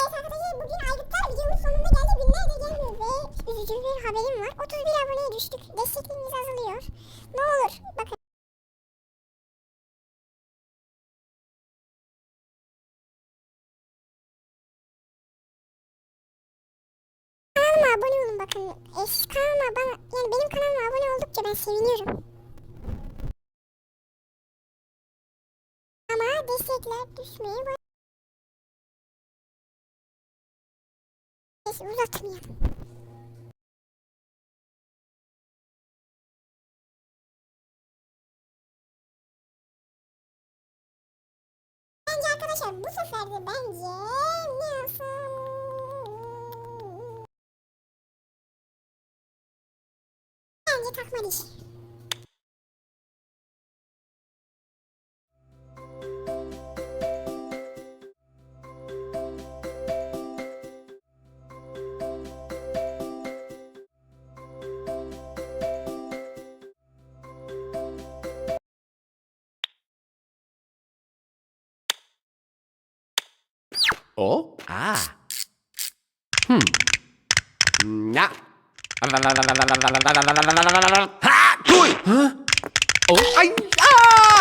Evet arkadaşlar bugün ayrıklar videonun sonuna geldi. Günlerdir gelmiyor ve üzücü bir haberim var. 31 aboneye düştük. Destekleriniz azalıyor. Ne olur bakın. Abone olun bakın. E, siz kanalıma bana, yani benim kanalıma abone oldukça ben seviniyorum. Ama destekler düşmeye başladı. Neyse uzatmayalım. Bence arkadaşlar bu sefer de bence Oh, ah. Hmm. Hạ! Chui! Hả? Ủa? Anh... À!